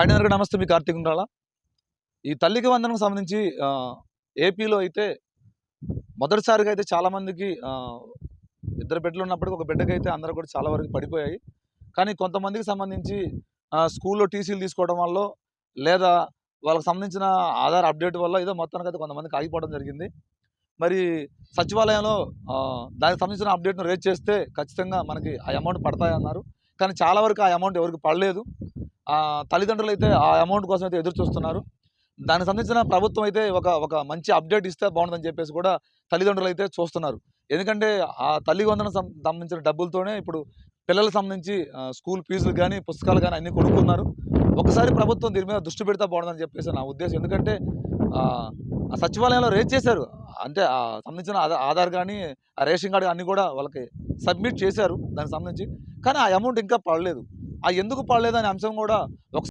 Hi గారు నమస్తే. మీ కార్తీక్ ఉండాలా? ఈ తల్లికి వందనం సంబంధించి ఏపీలో అయితే మొదటిసారిగా అయితే చాలామందికి ఇద్దరు బిడ్డలు ఉన్నప్పటికీ ఒక బిడ్డకి అయితే అందరూ కూడా చాలా వరకు పడిపోయాయి. కానీ కొంతమందికి సంబంధించి స్కూల్లో టీసీలు తీసుకోవడం వల్ల లేదా వాళ్ళకి సంబంధించిన ఆధార్ అప్డేట్ వల్ల ఏదో మొత్తానికి అయితే కొంతమందికి ఆగిపోవడం జరిగింది. మరి సచివాలయంలో దానికి సంబంధించిన అప్డేట్ను రేజ్ చేస్తే ఖచ్చితంగా మనకి ఆ అమౌంట్ పడతాయన్నారు. కానీ చాలా వరకు ఆ అమౌంట్ ఎవరికి పడలేదు. తల్లిదండ్రులు అయితే ఆ అమౌంట్ కోసం అయితే ఎదురు చూస్తున్నారు. దానికి సంబంధించిన ప్రభుత్వం అయితే ఒక ఒక మంచి అప్డేట్ ఇస్తే బాగుంటుందని చెప్పేసి కూడా తల్లిదండ్రులు అయితే చూస్తున్నారు. ఎందుకంటే ఆ తల్లి వందన సంబంధించిన డబ్బులతోనే ఇప్పుడు పిల్లలకు సంబంధించి స్కూల్ ఫీజులు కానీ పుస్తకాలు కానీ అన్నీ కొనుక్కున్నారు. ఒకసారి ప్రభుత్వం దీని మీద దృష్టి పెడితే బాగుందని చెప్పేసి నా ఉద్దేశం. ఎందుకంటే ఆ, సచివాలయంలో రేజ్ చేశారు. అంటే ఆ సంబంధించిన ఆధార్ ఆధార్ కానీ ఆ రేషన్ కార్డు అన్నీ కూడా వాళ్ళకి సబ్మిట్ చేశారు దానికి సంబంధించి. కానీ ఆ అమౌంట్ ఇంకా పడలేదు. ఆ ఎందుకు పడలేదు అనే అంశం కూడా ఒక